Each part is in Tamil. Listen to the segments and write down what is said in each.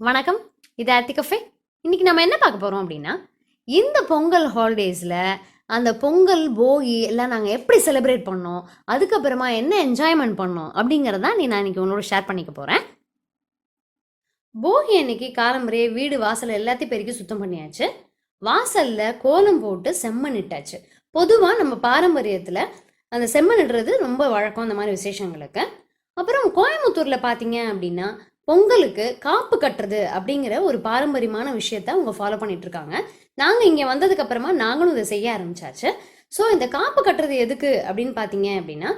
வணக்கம். இது ஆர்த்தி கஃபே இன்னைக்கு நம்ம என்ன பார்க்க போகிறோம் அப்படின்னா இந்த பொங்கல் ஹாலிடேஸில் அந்த பொங்கல் போகி எல்லாம் நாங்கள் எப்படி செலிப்ரேட் பண்ணோம் அதுக்கப்புறமா என்ன என்ஜாய்மெண்ட் பண்ணோம் அப்படிங்கிறத நீ நான் இன்னைக்கு உன்னோட ஷேர் பண்ணிக்க போகிறேன் போகி அன்னைக்கு காலம்பரையே வீடு வாசல் எல்லாத்தையும் பெருக்கி சுத்தம் பண்ணியாச்சு. வாசல்ல கோலம் போட்டு செம்மண் இட்டாச்சு. பொதுவாக நம்ம பாரம்பரியத்தில் அந்த செம்மண் இடுறது ரொம்ப வழக்கம் அந்த மாதிரி விசேஷங்களுக்கு. அப்புறம் கோயம்புத்தூரில் பார்த்தீங்க அப்படின்னா பொங்கலுக்கு காப்பு கட்டுறது அப்படிங்கிற ஒரு பாரம்பரியமான விஷயத்த அவங்க ஃபாலோ பண்ணிட்டு இருக்காங்க நாங்கள் இங்கே வந்ததுக்கு அப்புறமா நாங்களும் இதை செய்ய ஆரம்பிச்சாச்சு. ஸோ இந்த காப்பு கட்டுறது எதுக்கு அப்படின்னு பார்த்தீங்க அப்படின்னா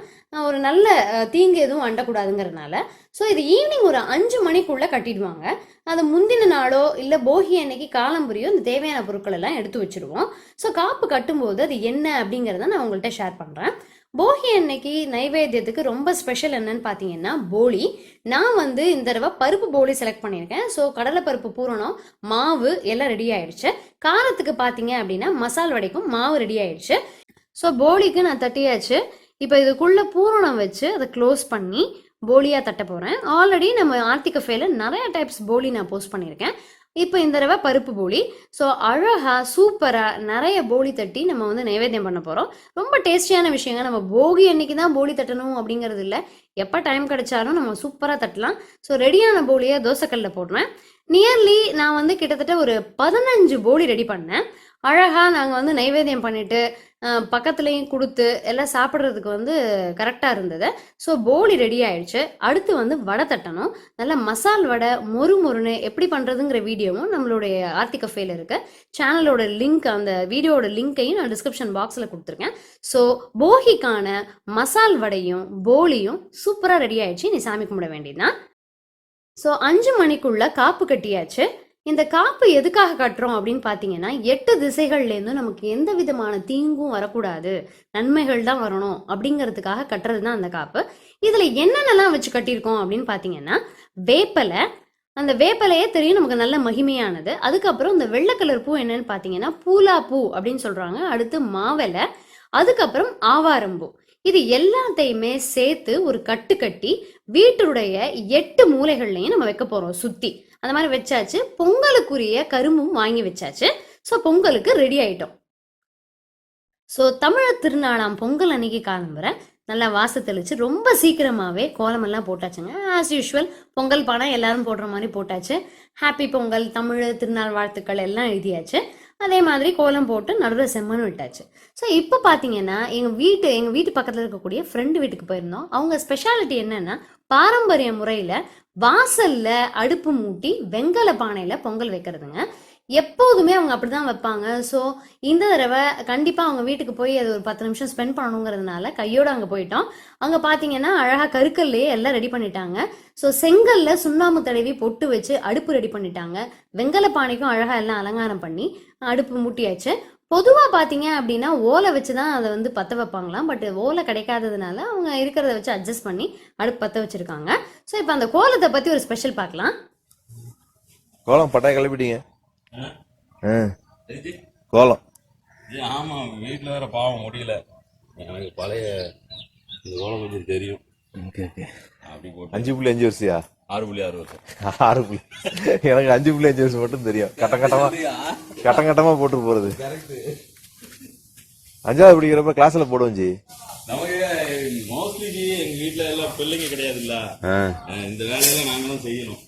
ஒரு நல்ல தீங்கு எதுவும் அண்டக்கூடாதுங்கிறதுனால ஸோ இது ஈவினிங் ஒரு அஞ்சு மணிக்குள்ளே கட்டிடுவாங்க. அது முந்தின நாளோ இல்லை போகி அன்னைக்கு காலம்புரியோ இந்த தேவையான பொருட்கள் எல்லாம் எடுத்து வச்சுருவோம். ஸோ காப்பு கட்டும்போது அது என்ன அப்படிங்கிறத நான் உங்கள்கிட்ட ஷேர் பண்ணுறேன் போகி அன்னைக்கு நைவேத்தியத்துக்கு ரொம்ப ஸ்பெஷல் என்னன்னு பார்த்தீங்கன்னா போலி நான் வந்து இந்த தடவை பருப்பு போலி செலக்ட் பண்ணியிருக்கேன். ஸோ கடலைப்பருப்பு பூரணம் மாவு எல்லாம் ரெடி ஆயிடுச்சு. காரத்துக்கு பார்த்தீங்க அப்படின்னா மசால் வடைக்கும் மாவு ரெடி ஆயிடுச்சு. ஸோ போலிக்கு நான் தட்டியாச்சு. இப்போ இதுக்குள்ளே பூரணம் வச்சு அதை க்ளோஸ் பண்ணி போலியாக தட்ட போகிறேன் ஆல்ரெடி நம்ம ஆர்த்திக ஃபேல நிறைய டைப்ஸ் போலி நான் போஸ்ட் பண்ணியிருக்கேன். இப்போ இந்த தடவை பருப்பு போலி. ஸோ அழகாக சூப்பராக நிறைய போலி தட்டி நம்ம வந்து நைவேத்தியம் பண்ண போகிறோம் ரொம்ப டேஸ்டியான விஷயங்க. நம்ம போகி அன்னைக்கு தான் போலி தட்டணும் அப்படிங்கிறது இல்லை. எப்போ டைம் கிடைச்சாலும் நம்ம சூப்பராக தட்டலாம். ஸோ ரெடியான போலியை தோசைக்கல்ல போடுறேன். நியர்லி நான் வந்து கிட்டத்தட்ட ஒரு பதினஞ்சு போலி ரெடி பண்ணேன். அழகாக நாங்கள் வந்து நைவேத்தியம் பண்ணிட்டு பக்கத்துலேயும் கொடுத்து எல்லாம் சாப்பிட்றதுக்கு வந்து கரெக்டாக இருந்தது. ஸோ போலி ரெடி ஆயிடுச்சு. அடுத்து வந்து வடை தட்டணும். நல்லா மசால் வடை மொறு மொறுன்னு எப்படி பண்ணுறதுங்கிற வீடியோவும் நம்மளுடைய ஆர்த்தி கஃபேல இருக்கு. சேனலோட லிங்க் அந்த வீடியோவோட லிங்க்கையும் நான் டிஸ்கிரிப்ஷன் பாக்ஸில் கொடுத்துருக்கேன். ஸோ போகிக்கான மசால் வடையும் போலியும் சூப்பராக ரெடி ஆயிடுச்சு. நீ சாமி கும்பிட வேண்டியதுதான். ஸோ அஞ்சு மணிக்குள்ள காப்பு கட்டியாச்சு. இந்த காப்பு எதுக்காக கட்டுறோம் அப்படின்னு பார்த்தீங்கன்னா எட்டு திசைகள்லேருந்தும் நமக்கு எந்த விதமான தீங்கும் வரக்கூடாது. நன்மைகள் தான் வரணும் அப்படிங்கிறதுக்காக கட்டுறது தான் அந்த காப்பு. இதில் என்னென்னலாம் வச்சு கட்டியிருக்கோம் அப்படின்னு பார்த்தீங்கன்னா வேப்பலை அந்த வேப்பலையே தெரியும் நமக்கு நல்ல மகிமையானது. அதுக்கப்புறம் இந்த வெள்ளை கலர் பூ என்னன்னு பார்த்தீங்கன்னா பூலா பூ அப்படின்னு சொல்கிறாங்க அடுத்து மாவலை அதுக்கப்புறம் ஆவாரம்பூ. இது எல்லாத்தையுமே சேர்த்து ஒரு கட்டு கட்டி வீட்டுடைய எட்டு மூலைகள்லையும் நம்ம வைக்க போகிறோம் சுற்றி அந்த மாதிரி வச்சாச்சு. பொங்கலுக்குரிய கரும்பும் வாங்கி வச்சாச்சு. ஸோ பொங்கலுக்கு ரெடி ஆயிட்டோம். ஸோ தமிழர் திருநாளாம் பொங்கல் அன்னைக்கு காலம்புற நல்லா வாச தெளிச்சு ரொம்ப சீக்கிரமாகவே கோலமெல்லாம் போட்டாச்சுங்க. ஆஸ் யூஷுவல் பொங்கல் பானை எல்லாரும் போடுற மாதிரி போட்டாச்சு. ஹாப்பி பொங்கல் தமிழ் திருநாள் வாழ்த்துக்கள் எல்லாம் எழுதியாச்சு. அதே மாதிரி கோலம் போட்டு நடுவில் செம்மண் விட்டாச்சு. ஸோ இப்போ பார்த்தீங்கன்னா எங்கள் வீட்டு எங்கள் வீட்டு பக்கத்தில் இருக்கக்கூடிய ஃப்ரெண்டு வீட்டுக்கு போயிருந்தோம். அவங்க ஸ்பெஷாலிட்டி என்னன்னா பாரம்பரிய முறையில் வாசலில் அடுப்பு மூட்டி வெங்கல பானையில் பொங்கல் வைக்கிறதுங்க. எப்போதுமே அவங்க அப்படிதான் வைப்பாங்க. ஸோ இந்த தடவை கண்டிப்பாக அவங்க வீட்டுக்கு போய் அது ஒரு பத்து நிமிஷம் ஸ்பெண்ட் பண்ணணுங்கிறதுனால கையோடு அங்கே போயிட்டோம். அங்கே பார்த்தீங்கன்னா அழகாக கருக்கல்லையே எல்லாம் ரெடி பண்ணிட்டாங்க. ஸோ செங்கல்ல சுண்ணாம்பு தடவி பொட்டு வச்சு அடுப்பு ரெடி பண்ணிட்டாங்க. வெங்கல பானைக்கும் அழகாக எல்லாம் அலங்காரம் பண்ணி அடுப்பு மூட்டியாச்சு. பொதுவாக பார்த்தீங்க அப்படின்னா ஓலை வச்சு தான் அதை வந்து பற்ற வைப்பாங்களாம். பட் ஓலை கிடைக்காததுனால அவங்க இருக்கிறத வச்சு அட்ஜஸ்ட் பண்ணி அடுப்பு பற்ற வச்சுருக்காங்க. ஸோ இப்போ அந்த கோலத்தை பற்றி ஒரு ஸ்பெஷல் பார்க்கலாம். கோலம் பட்டாய கிளப்பிட்டீங்க. கோலம். ஆமா வீட்டுல வேற பாவம் முடியல. எனக்கு பழைய இந்த கோலம் கொஞ்சம் தெரியும். Okay okay. அப்படி போட்டு அஞ்சு புள்ளி அஞ்சு வருஷியா? ஆறு புள்ளி ஆறு வருஷம். ஆறு புள்ளி. எனக்கு அஞ்சு புள்ளி அஞ்சு வருஷம் மட்டும் தெரியும். கட்டம் கட்டமா கட்டம் கட்டமா போட்டு போறது. அஞ்சாவது படிக்கிறப்ப கிளாஸ்ல போடுவோம் ஜி. நமக்கு மோஸ்ட்லி எங்க வீட்டுல எல்லாம் பிள்ளைங்க கிடையாதுல்ல. இந்த வேலையெல்லாம் நாங்களும் செய்யணும்.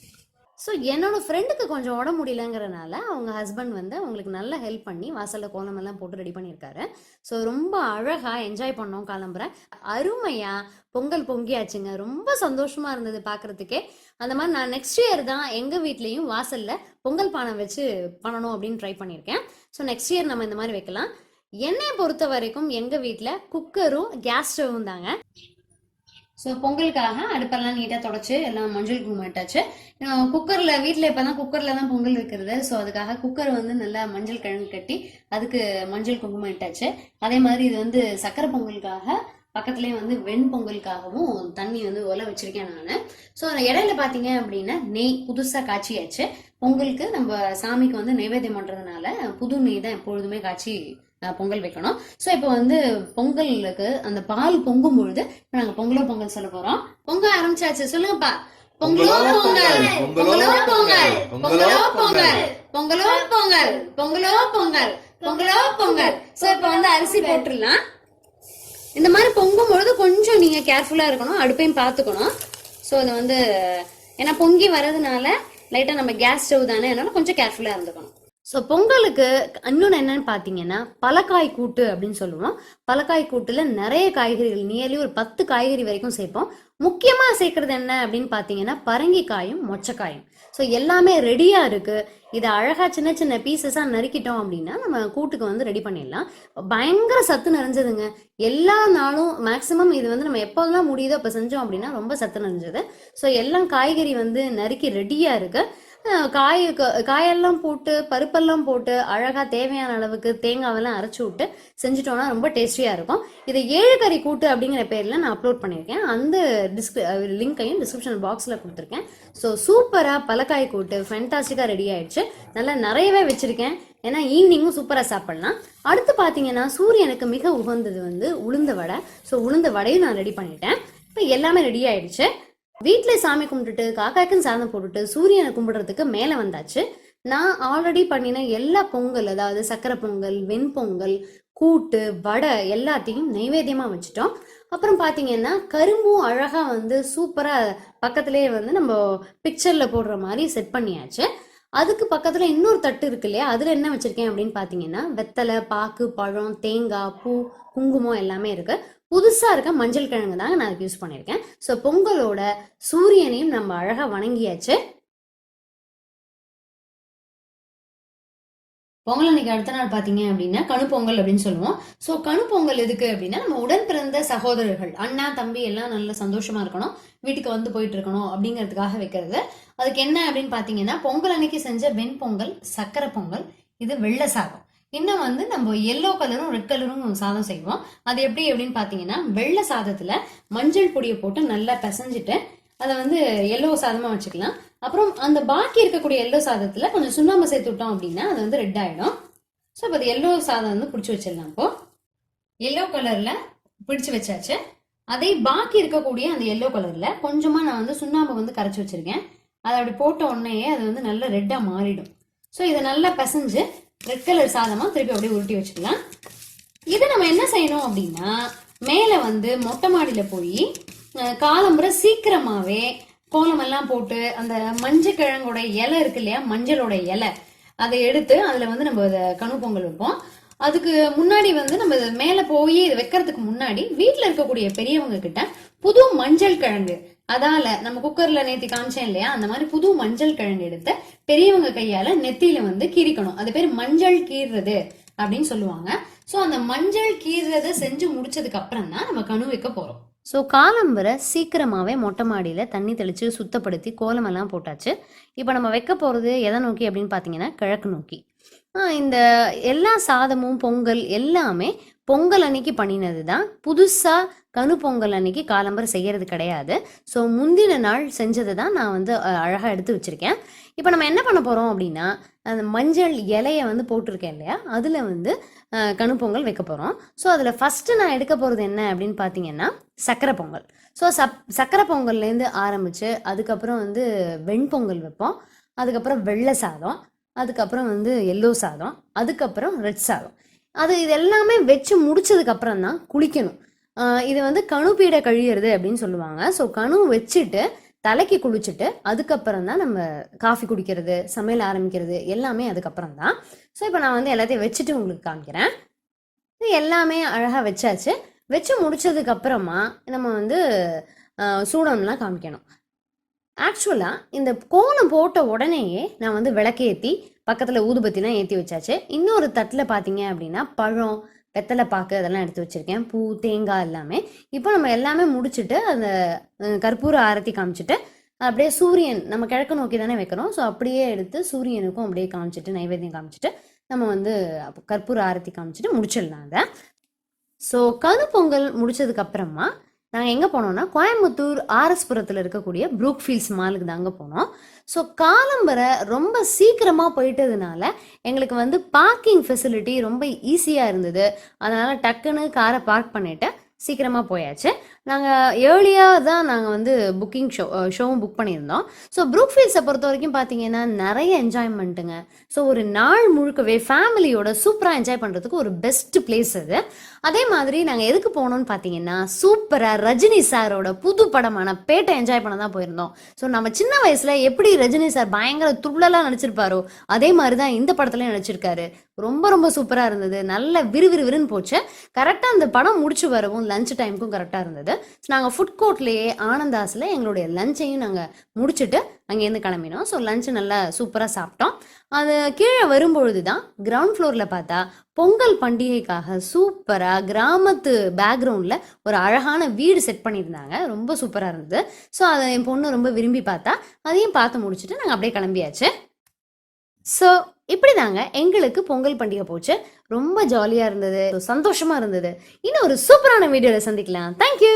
ஸோ என்னோட ஃப்ரெண்டுக்கு கொஞ்சம் உடம்பு முடியலங்கிறனால அவங்க ஹஸ்பண்ட் வந்து அவங்களுக்கு நல்லா ஹெல்ப் பண்ணி வாசலில் கோலமெல்லாம் போட்டு ரெடி பண்ணியிருக்காரு. ஸோ ரொம்ப அழகாக என்ஜாய் பண்ணோம் கிளம்புற. அருமையாக பொங்கல் பொங்கியாச்சுங்க. ரொம்ப சந்தோஷமாக இருந்தது பார்க்குறதுக்கே அந்த மாதிரி நான் நெக்ஸ்ட் இயர் தான் எங்கள் வீட்லேயும் வாசலில் பொங்கல் பானை வச்சு பண்ணணும் அப்படின்னு ட்ரை பண்ணியிருக்கேன். ஸோ நெக்ஸ்ட் இயர் நம்ம இந்த மாதிரி வைக்கலாம். என்னை பொறுத்த வரைக்கும் எங்கள் வீட்டில் குக்கரும் கேஸ் ஸ்டவ்வும் தாங்க. ஸோ பொங்கலுக்காக அடுப்பெல்லாம் நீட்டாக தொடச்சி எல்லாம் மஞ்சள் குங்குமம் இட்டாச்சு. குக்கரில் வீட்டில் இப்போ தான் குக்கரில் தான் பொங்கல் இருக்கிறது ஸோ அதுக்காக குக்கர் வந்து நல்லா மஞ்சள் கிழங்கு கட்டி அதுக்கு மஞ்சள் குங்குமம் இட்டாச்சு. அதே மாதிரி இது வந்து சக்கரை பொங்கலுக்காக பக்கத்துலேயே வந்து வெண் பொங்கலுக்காகவும் தண்ணி வந்து ஒலை வச்சிருக்கேன் நான். ஸோ அந்த இடையில பார்த்தீங்க அப்படின்னா நெய் புதுசாக காய்ச்சியாச்சு. பொங்கலுக்கு நம்ம சாமிக்கு வந்து நைவேத்தியம் பண்ணுறதுனால புது நெய் தான் எப்பொழுதுமே காய்ச்சி பொங்கல் வைக்கணும். ஸோ இப்போ வந்து பொங்கலுக்கு அந்த பால் பொங்கும் பொழுது இப்போ நாங்கள் பொங்கலோ பொங்கல் சொல்ல போகிறோம் பொங்க ஆரம்பிச்சாச்சு. சொல்லுங்கப்பா பொங்கலோ பொங்கல் பொங்கலோ. பொங்கல். பொங்கலோ பொங்கல் பொங்கலோ. பொங்கல். பொங்கலோ பொங்கல் பொங்கலோ. பொங்கல். சோ இப்ப வந்து அரிசி போட்டுடலாம். இந்த மாதிரி பொங்கும் பொழுது கொஞ்சம் நீங்க கேர்ஃபுல்லா இருக்கணும். அடுப்பையும் பார்த்துக்கணும். ஸோ அது வந்து ஏன்னா பொங்கி வர்றதுனால லைட்டா நம்ம கேஸ் ஸ்டவ் தானே அதனால கொஞ்சம் கேர்ஃபுல்லா இருந்துக்கணும். ஸோ பொங்கலுக்கு இன்னொன்று என்னன்னு பார்த்தீங்கன்னா பலக்காய் கூட்டு அப்படின்னு சொல்லுவோம். பலக்காய் கூட்டுல நிறைய காய்கறிகள் நியர்லி ஒரு பத்து காய்கறி வரைக்கும் சேர்ப்போம். முக்கியமாக சேர்க்கறது என்ன அப்படின்னு பார்த்தீங்கன்னா பரங்கிக்காயும் மொச்சக்காயும். ஸோ எல்லாமே ரெடியாக இருக்குது இதை அழகாக சின்ன சின்ன பீசஸாக நறுக்கிட்டோம் அப்படின்னா நம்ம கூட்டுக்கு வந்து ரெடி பண்ணிடலாம். பயங்கர சத்து நிறைஞ்சதுங்க. எல்லா நாளும் மேக்ஸிமம் இது வந்து நம்ம எப்போல்லாம் முடியுதோ அப்போ செஞ்சோம் அப்படின்னா ரொம்ப சத்து நிறைஞ்சது. ஸோ எல்லாம் காய்கறி வந்து நறுக்கி ரெடியாக இருக்குது காய் க- காயெல்லாம் போட்டு பருப்பெல்லாம் போட்டு அழகாக தேவையான அளவுக்கு தேங்காவெல்லாம் அரைச்சி விட்டு செஞ்சுட்டோம்னா ரொம்ப டேஸ்டியாக இருக்கும். இதை ஏழு கறி கூட்டு அப்படிங்கிற பேரில் நான் அப்லோட் பண்ணியிருக்கேன். அந்த டிஸ்கிரி லிங்கையும் டிஸ்கிரிப்ஷன் பாக்ஸில் கொடுத்துருக்கேன். ஸோ சூப்பராக பலக்காய் கூட்டு ஃபென்டாஸ்டிக்காக ரெடி ஆயிடுச்சு. நல்லா நிறையவே வச்சுருக்கேன். ஏன்னா ஈவினிங்கும் சூப்பராக சாப்பிடலாம். அடுத்து பார்த்தீங்கன்னா சூரியனுக்கு மிக உகந்தது வந்து உளுந்த வடை. ஸோ உளுந்த வடையும் நான் ரெடி பண்ணிட்டேன். இப்போ எல்லாமே ரெடி ஆயிடுச்சு. வீட்டில் சாமி கும்பிட்டுட்டு காக்காய்க்குன்னு சாதம் போட்டுட்டு சூரியனை கும்பிடுறதுக்கு மேலே வந்தாச்சு. நான் ஆல்ரெடி பண்ணின எல்லா பொங்கல் அதாவது சக்கரை பொங்கல் வெண்பொங்கல் கூட்டு வடை எல்லாத்தையும் நைவேத்தியமாக வச்சுட்டோம். அப்புறம் பார்த்தீங்கன்னா கரும்பும் அழகாக வந்து சூப்பராக பக்கத்துலேயே வந்து நம்ம பிக்சரில் போடுற மாதிரி செட் பண்ணியாச்சு. அதுக்கு பக்கத்தில் இன்னொரு தட்டு இருக்கு இல்லையா? அதில் என்ன வச்சுருக்கேன் அப்படின்னு பார்த்தீங்கன்னா வெத்தலை பாக்கு பழம் தேங்காய் பூ குங்குமம் எல்லாமே இருக்குது புதுசாக இருக்க மஞ்சள் கிழங்கு தாங்க நான் அதுக்கு யூஸ் பண்ணியிருக்கேன். ஸோ பொங்கலோட சூரியனையும் நம்ம அழகாக வணங்கியாச்சு. பொங்கல் அன்னைக்கு அடுத்த நாள் பார்த்தீங்க அப்படின்னா கணுப்பொங்கல் அப்படின்னு சொல்லுவோம். ஸோ கணுப்பொங்கல் எதுக்கு அப்படின்னா நம்ம உடன் பிறந்த சகோதரர்கள் அண்ணா தம்பி எல்லாம் நல்ல சந்தோஷமா இருக்கணும். வீட்டுக்கு வந்து போயிட்டு இருக்கணும் அப்படிங்கிறதுக்காக வைக்கிறது. அதுக்கு என்ன அப்படின்னு பார்த்தீங்கன்னா பொங்கல் அன்னைக்கு செஞ்ச வெண்பொங்கல் சக்கரை பொங்கல் இது வெள்ளை சாதம். இன்னும் வந்து நம்ம எல்லோ கலரும் ரெட் கலரும் சாதம் செய்வோம். அது எப்படி எப்படின்னு பார்த்தீங்கன்னா வெள்ளை சாதத்தில் மஞ்சள் பொடியை போட்டு நல்லா பிசைஞ்சிட்டு அதை வந்து எல்லோ சாதமாக வச்சுக்கலாம். அப்புறம் அந்த பாக்கி இருக்கக்கூடிய எல்லோ சாதத்தில் கொஞ்சம் சுண்ணாம்பு சேர்த்து விட்டோம் அப்படின்னா அது வந்து ரெட் ஆகிடும் ஸோ இப்போ அது எல்லோ சாதம் வந்து பிடிச்சி வச்சிடலாம் இப்போ. எல்லோ கலரில் பிடிச்சி வச்சாச்சு. அதே பாக்கி இருக்கக்கூடிய அந்த எல்லோ கலரில் கொஞ்சமாக நான் வந்து சுண்ணாம்பு வந்து கரைச்சி வச்சுருக்கேன். அதை அப்படி போட்ட உடனேயே அது வந்து நல்லா ரெட்டாக மாறிடும். ஸோ இதை நல்லா பிசைஞ்சு ரெட் கலர் சாதமாக திருப்பி அப்படியே உருட்டி வச்சுக்கலாம். இதை நம்ம என்ன செய்யணும் அப்படின்னா மேலே வந்து மொட்டை மாடியில் போய் காலம்புரை சீக்கிரமாகவே கோலமெல்லாம் போட்டு அந்த மஞ்சள் கிழங்கோட இலை இருக்கு இல்லையா மஞ்சளோட இலை அதை எடுத்து அதில் வந்து நம்ம இதை கணு பொங்கல் வைப்போம். அதுக்கு முன்னாடி வந்து நம்ம மேலே போய் இதை வைக்கிறதுக்கு முன்னாடி வீட்டில் இருக்கக்கூடிய பெரியவங்க கிட்ட புது மஞ்சள் கிழங்கு அதால நம்ம குக்கர்ல நேத்தி காமிச்சேன் இல்லையா? அந்த மாதிரி புது மஞ்சள் கிழங்கு எடுத்து பெரியவங்க கையால நெத்தியில வந்து கீறிக்கணும். அது பேர் மஞ்சள் கீறுறது அப்படின்னு சொல்லுவாங்க. ஸோ அந்த மஞ்சள் கீறுறதை செஞ்சு முடிச்சதுக்கு அப்புறம் தான் நம்ம கனு வைக்க போறோம். ஸோ காலம்பரை சீக்கிரமாகவே மொட்டை மாடியில் தண்ணி தெளித்து சுத்தப்படுத்தி கோலமெல்லாம் போட்டாச்சு. இப்போ நம்ம வைக்க போகிறது எதை நோக்கி அப்படின்னு பார்த்தீங்கன்னா கிழக்கு நோக்கி. இந்த எல்லா சாதமும் பொங்கல் எல்லாமே பொங்கல் அன்னைக்கு பண்ணினது தான் புதுசாக கனு பொங்கல் அன்னைக்கு காலம்பரம் செய்கிறது கிடையாது. ஸோ முந்தின நாள் செஞ்சதை தான் நான் வந்து அழகாக எடுத்து வச்சுருக்கேன். இப்போ நம்ம என்ன பண்ண போகிறோம் அப்படின்னா அந்த மஞ்சள் இலையை வந்து போட்டிருக்கேன் இல்லையா? அதில் வந்து கனு பொங்கல் வைக்க போகிறோம் ஸோ அதில் ஃபஸ்ட்டு நான் எடுக்க போகிறது என்ன அப்படின்னு பார்த்தீங்கன்னா சக்கரை பொங்கல். ஸோ சப் சக்கரை பொங்கல்லேருந்து ஆரம்பித்து அதுக்கப்புறம் வந்து வெண்பொங்கல் வைப்போம். அதுக்கப்புறம் வெள்ளை சாதம். அதுக்கப்புறம் வந்து எல்லோ சாதம். அதுக்கப்புறம் ரெட் சாதம். அது இது எல்லாமே வச்சு முடிச்சதுக்கப்புறம் தான் குளிக்கணும். இது வந்து கணு பீடை அப்படின்னு சொல்லுவாங்க. ஸோ கணு வச்சுட்டு தலைக்கு குளிச்சுட்டு அதுக்கப்புறம் தான் நம்ம காஃபி குடிக்கிறது சமையல் ஆரம்பிக்கிறது எல்லாமே அதுக்கப்புறம் தான். ஸோ இப்போ நான் வந்து எல்லாத்தையும் வச்சுட்டு உங்களுக்கு காமிக்கிறேன். இது எல்லாமே அழகாக வச்சாச்சு. வச்சு முடிச்சதுக்கு அப்புறமா நம்ம வந்து சூடம்லாம் காமிக்கணும். ஆக்சுவலாக இந்த கோலம் போட்ட உடனேயே நான் வந்து விளக்கேற்றி பக்கத்தில் ஊதுபத்திலாம் ஏற்றி வச்சாச்சு. இன்னொரு தட்டில் பார்த்தீங்க அப்படின்னா பழம் வெத்தலை பாக்கு அதெல்லாம் எடுத்து வச்சுருக்கேன். பூ தேங்காய் எல்லாமே. இப்போ நம்ம எல்லாமே முடிச்சுட்டு அந்த கற்பூர ஆரத்தி காமிச்சிட்டு அப்படியே சூரியன் நம்ம கிழக்கு நோக்கி தானே வைக்கிறோம் ஸோ அப்படியே எடுத்து சூரியனுக்கும் அப்படியே காமிச்சிட்டு நைவேத்தியம் காமிச்சிட்டு நம்ம வந்து கற்பூர ஆரத்தி காமிச்சிட்டு முடிச்சிடலாம் அதை. ஸோ கனு பொங்கல் முடிச்சதுக்கு அப்புறமா நாங்கள் எங்கே போனோம்னா கோயம்புத்தூர் ஆர்எஸ்புரத்தில் இருக்கக்கூடிய ப்ரூக்ஃபீல்ஸ் மாலுக்கு தாங்க போனோம். ஸோ காலம்பரை ரொம்ப சீக்கிரமாக போயிட்டதுனால எங்களுக்கு வந்து பார்க்கிங் ஃபெசிலிட்டி ரொம்ப ஈஸியாக இருந்தது. அதனால் டக்குன்னு காரை பார்க் பண்ணிவிட்டு சீக்கிரமாக போயாச்சு. நாங்கள் ஏர்லியாக தான் நாங்கள் வந்து புக்கிங் ஷோ ஷோவும் புக் பண்ணியிருந்தோம். ஸோ ப்ரூக் ஃபீல்ஸை பொறுத்த வரைக்கும் பார்த்தீங்கன்னா நிறைய என்ஜாய்மெண்ட்டுங்க ஸோ ஒரு நாள் முழுக்கவே ஃபேமிலியோட சூப்பராக என்ஜாய் பண்ணுறதுக்கு ஒரு பெஸ்ட் பிளேஸ் அது. அதே மாதிரி நாங்கள் எதுக்கு போனோம்னு பார்த்தீங்கன்னா சூப்பராக ரஜினி சாரோட புது படமான பேட்டை என்ஜாய் பண்ண தான் போயிருந்தோம். ஸோ நம்ம சின்ன வயசில் எப்படி ரஜினி சார் பயங்கர துள்ளலாக நடிச்சிருப்பாரோ அதே மாதிரி தான் இந்த படத்துலையும் நடிச்சிருக்காரு. ரொம்ப ரொம்ப சூப்பராக இருந்தது. நல்ல விறுவிறுவிறுன்னு போச்சு. கரெக்டாக அந்த படம் முடிச்சு வரவும் லஞ்ச் டைமுக்கும் கரெக்டாக இருந்தது. நாங்கள் ஃபுட் கோர்ட்லேயே ஆனந்தாஸில் எங்களுடைய லஞ்சையும் நாங்கள் முடிச்சுட்டு அங்கேருந்து கிளம்பினோம். ஸோ லஞ்சு நல்லா சூப்பராக சாப்பிட்டோம். அது கீழே வரும்பொழுது தான் கிரவுண்ட் ஃப்ளோரில் பார்த்தா பொங்கல் பண்டிகைக்காக சூப்பராக கிராமத்து பேக்ரவுண்டில் ஒரு அழகான வீடு செட் பண்ணியிருந்தாங்க. ரொம்ப சூப்பராக இருந்தது. ஸோ அதை என் பொண்ணு ரொம்ப விரும்பி பார்த்தா அதையும் பார்த்து முடிச்சுட்டு நாங்கள் அப்படியே கிளம்பியாச்சு. ஸோ இப்படி தாங்க எங்களுக்கு பொங்கல் பண்டிகை போச்சு. ரொம்ப ஜாலியாக இருந்தது. சந்தோஷமாக இருந்தது. இன்னும் ஒரு சூப்பரான வீடியோவில் சந்திக்கலாம். தேங்க்யூ